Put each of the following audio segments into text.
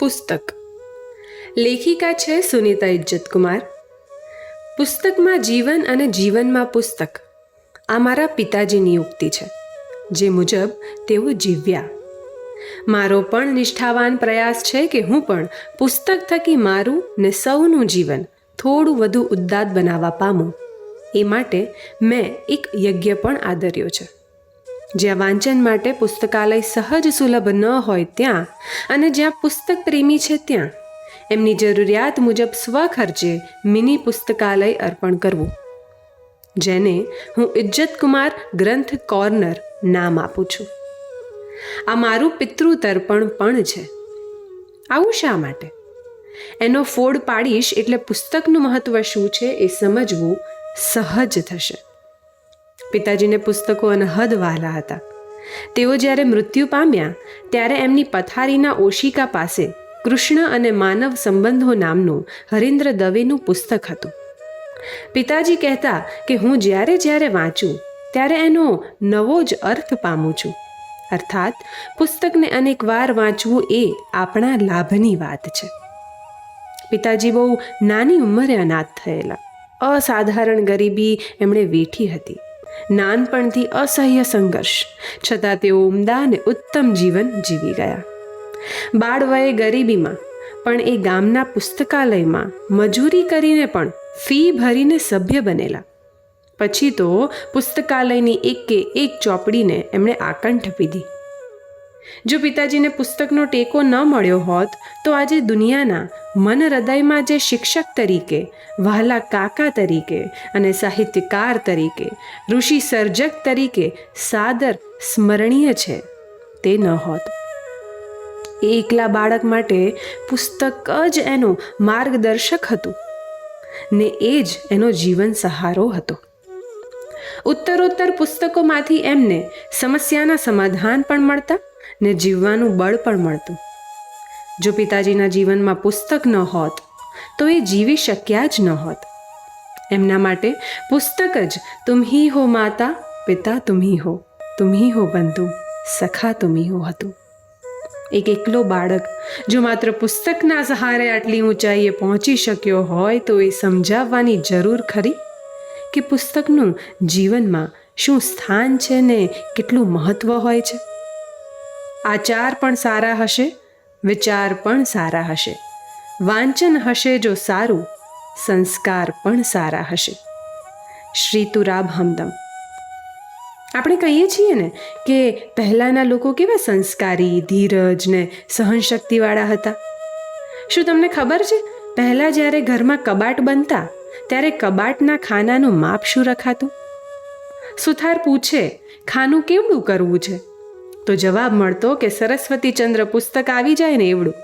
પુસ્તક. લેખિકા છે સુનીતા ઇજ્જતકુમાર. પુસ્તકમાં જીવન અને જીવનમાં પુસ્તક. આ મારા પિતાજીની ઉક્તિ છે. જે મુજબ તેઓ જીવ્યા. મારો પણ નિષ્ઠાવાન પ્રયાસ છે કે હું પણ પુસ્તક થકી મારું ને સૌનું જીવન થોડું વધુ ઉદ્દાત બનાવવા પામું. એ માટે મેં એક યજ્ઞ પણ આદર્યો છે. જ્યાં વાંચન માટે પુસ્તકાલય સહજ સુલભ ન હોય ત્યાં અને જ્યાં પુસ્તક પ્રેમી છે ત્યાં, એમની જરૂરિયાત મુજબ સ્વખર્ચે મિની પુસ્તકાલય અર્પણ કરવું. જેને હું ઇજ્જતકુમાર ગ્રંથ કોર્નર નામ આપું છું. આ મારું પિતૃતર્પણ પણ છે. આવું શા માટે? એનો ફોડ પાડીશ એટલે પુસ્તકનું મહત્વ શું છે એ સમજવું સહજ થશે. પિતાજીને પુસ્તકો અનહદ વહાલા હતા. તેઓ જ્યારે મૃત્યુ પામ્યા, ત્યારે એમની પથારીના ઓશિકા પાસે કૃષ્ણ અને માનવ સંબંધો નામનું હરિન્દ્ર દવેનું પુસ્તક હતું. પિતાજી કહેતા કે હું જ્યારે જ્યારે વાંચું, ત્યારે એનો નવો જ અર્થ પામું છું. અર્થાત, પુસ્તકને અનેક વાર વાંચવું એ આપણા લાભની વાત છે. પિતાજી બહુ નાની ઉંમરે અનાથ થયેલા. અસાધારણ ગરીબી એમણે વેઠી હતી. નાનપણથી અસહ્ય સંઘર્ષ, છતાં તેઓ ઉમદા અને ઉત્તમ જીવન જીવી ગયા. બાળવયે ગરીબીમાં, પણ એ ગામના પુસ્તકાલયમાં મજૂરી કરીને પણ ફી ભરીને સભ્ય બનેલા. પછી તો પુસ્તકાલયની એક એક ચોપડીને એમણે આકંઠ પીધી. જો પિતાજીને પુસ્તકનો ટેકો ન મળ્યો હોત, તો આજે દુનિયાના મન હૃદયમાં જે શિક્ષક તરીકે, વહાલા કાકા તરીકે અને સાહિત્યકાર તરીકે, ઋષિ સર્જક તરીકે સાદર સ્મરણીય છે, તે ન હોત. એ એકલા બાળક માટે પુસ્તક જ એનો માર્ગદર્શક હતું, ને એ જ એનો જીવન સહારો હતો. ઉત્તરોત્તર પુસ્તકોમાંથી એમને સમસ્યાના સમાધાન પણ મળતા ને જીવવાનું બળ પણ મળતું. જો પિતાજીના જીવનમાં પુસ્તક ન હોત, તો એ જીવી શક્યા જ ન હોત. એમના માટે પુસ્તક જ તુમ્હી હો માતા, પિતા તુમ્હી હો તુમ્હી હો બંધુ, સખા તુમ્હી હો હતું. એક એકલો બાળક જો માત્ર પુસ્તકના સહારે આટલી ઊંચાઈએ પહોંચી શક્યો હોય, તો એ સમજાવવાની જરૂર ખરી? કે પુસ્તકનું જીવનમાં શું સ્થાન છે ને કેટલું મહત્ત્વ હોય છે? આચાર પણ સારા હશે, વિચાર પણ સારા હશે. વાંચન હશે જો સારું, સંસ્કાર પણ સારા હશે. શ્રી તુરાબ હમદમ આપણે કહીએ છીએ ને કે પહેલાંના લોકો કેવા સંસ્કારી, ધીરજ ને સહનશક્તિવાળા હતા. શું તમને ખબર છે? પહેલાં જ્યારે ઘરમાં કબાટ બનતા, ત્યારે કબાટના ખાનાનું માપ શું રખાતું? સુથાર પૂછે, ખાનું કેવડું કરવું છે? તો જવાબ મળતો કે સરસ્વતી ચંદ્ર પુસ્તક આવી જાય ને એવડું.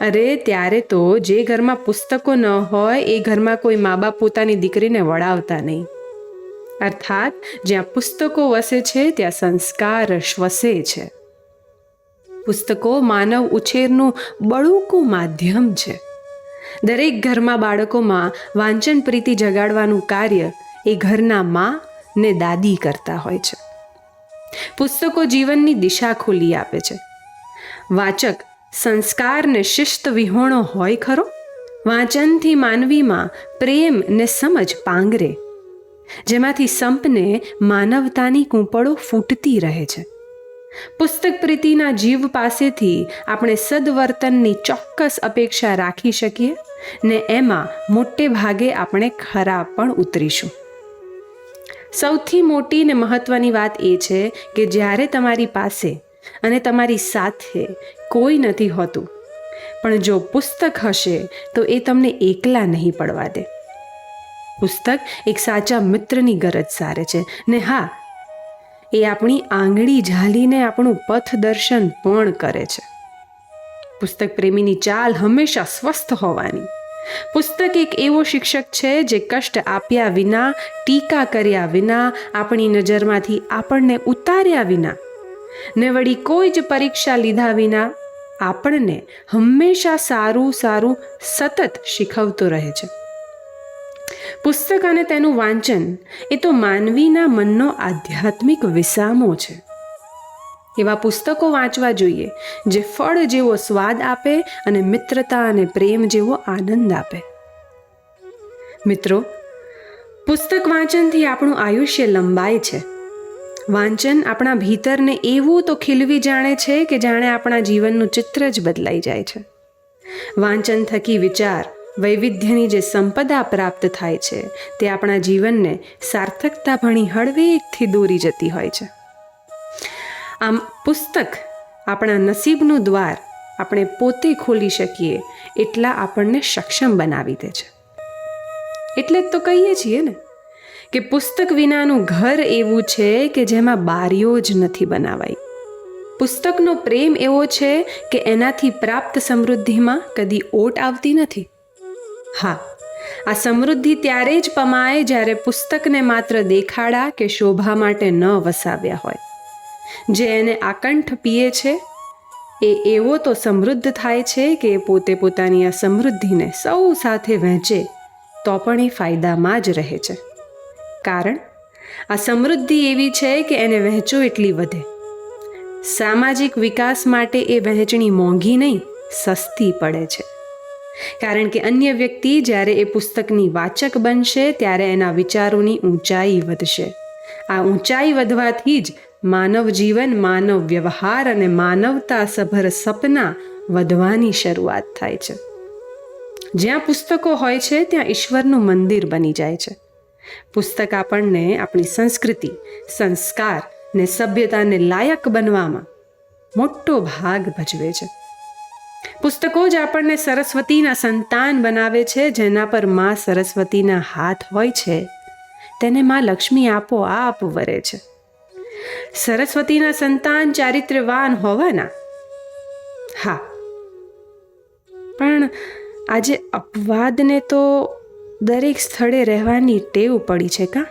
અરે ત્યારે તો જે ઘરમાં પુસ્તકો ન હોય, એ ઘરમાં કોઈ મા બાપ પોતાની દીકરીને વળાવતા નહીં. અર્થાત, જ્યાં પુસ્તકો વસે છે, ત્યાં સંસ્કાર શ્વસે છે. પુસ્તકો માનવ ઉછેરનું બળુકું માધ્યમ છે. દરેક ઘરમાં બાળકોમાં વાંચન પ્રીતિ જગાડવાનું કાર્ય એ ઘરના મા ને દાદી કરતા હોય છે. પુસ્તકો જીવનની દિશા ખોલી આપે છે. વાચક સંસ્કાર ને શિસ્ત વિહોણો હોય ખરો? વાંચનથી માનવીમાં પ્રેમ ને સમજ પાંગરે. જેમાંથી સંપને માનવતાની કૂંપળો ફૂટતી રહે છે. પુસ્તક પ્રીતિના જીવ પાસેથી આપણે સદવર્તનની ચોક્કસ અપેક્ષા રાખી શકીએ ને એમાં મોટે ભાગે આપણે ખરા પણ ઉતરીશું. સૌથી મોટી ને મહત્ત્વની વાત એ છે કે જ્યારે તમારી પાસે અને તમારી સાથે કોઈ નથી હોતું, પણ જો પુસ્તક હશે, તો એ તમને એકલા નહીં પડવા દે. પુસ્તક એક સાચા મિત્રની ગરજ સારે છે. ને હા, એ આપણી આંગળી ઝાલીને આપણું પથદર્શન પણ કરે છે. પુસ્તક પ્રેમીની ચાલ હંમેશા સ્વસ્થ હોવાની. પુસ્તક એક એવો શિક્ષક છે જે કષ્ટ આપ્યા વિના, ટીકા કર્યા વિના, આપણી નજરમાંથી આપણને ઉતાર્યા વિના. ને વળી કોઈ જ પરીક્ષા લીધા વિના આપણને હંમેશા સારું સારું, સતત શીખવતો રહે છે. પુસ્તક અને તેનું વાંચન એ તો માનવીના મનનો આધ્યાત્મિક વિસામો છે. એવા પુસ્તકો વાંચવા જોઈએ, જે ફળ જેવો સ્વાદ આપે અને મિત્રતા અને પ્રેમ જેવો આનંદ આપે. મિત્રો, પુસ્તક વાંચનથી આપણું આયુષ્ય લંબાય છે. વાંચન આપણા ભીતરને એવું તો ખીલવી જાણે છે કે જાણે આપણા જીવનનું ચિત્ર જ બદલાઈ જાય છે. વાંચન થકી વિચાર, વૈવિધ્યની જે સંપદા પ્રાપ્ત થાય છે, તે આપણા જીવનને સાર્થકતા ભણી હળવેકથી દોરી જતી હોય છે. આમ પુસ્તક આપણા નસીબનું દ્વાર આપણે પોતે ખોલી શકીએ એટલા આપણને સક્ષમ બનાવી દે છે. એટલે જ તો કહીએ છીએ ને કે પુસ્તક વિનાનું ઘર એવું છે કે જેમાં બારીઓ જ નથી બનાવાઈ. પુસ્તકનો પ્રેમ એવો છે કે એનાથી પ્રાપ્ત સમૃદ્ધિમાં કદી ઓટ આવતી નથી. હા, આ સમૃદ્ધિ ત્યારે જ પમાય જ્યારે પુસ્તકને માત્ર દેખાડા કે શોભા માટે ન વસાવ્યા હોય. જે એને આકંઠ પીએ છે, એ એવો તો સમૃદ્ધ થાય છે કે પોતે પોતાની આ સમૃદ્ધિને સૌ સાથે વહેંચે, તો પણ એ ફાયદામાં જ રહે છે. કારણ, આ સમૃદ્ધિ એવી છે કે એને વહેંચો એટલી વધે. સામાજિક વિકાસ માટે એ વહેંચણી મોંઘી નહીં, સસ્તી પડે છે. કારણ કે અન્ય વ્યક્તિ જ્યારે એ પુસ્તકની વાચક બનશે, ત્યારે એના વિચારોની ઊંચાઈ વધશે. આ ઊંચાઈ વધવાથી જ માનવ જીવન માનવ વ્યવહાર અને માનવતા સભર સપના વધવાની શરૂઆત થાય છે. જ્યાં પુસ્તકો હોય છે, ત્યાં ઈશ્વરનું મંદિર બની જાય છે. પુસ્તક આપણને આપણી સંસ્કૃતિ, સંસ્કાર ને સભ્યતાને લાયક બનવામાં મોટો ભાગ ભજવે છે. પુસ્તકો જ આપણને સરસ્વતીના સંતાન બનાવે છે, જેના પરમાં સરસ્વતીના હાથ હોય છે. તેને માં લક્ષ્મી આપોઆપ વરે છે. સરસ્વતીના સંતાન ચારિત્ર્યવાન હોવાના. હા. પણ આજે અપવાદને તો દરેક સ્થળે રહેવાની ટેવ પડી છે કાં?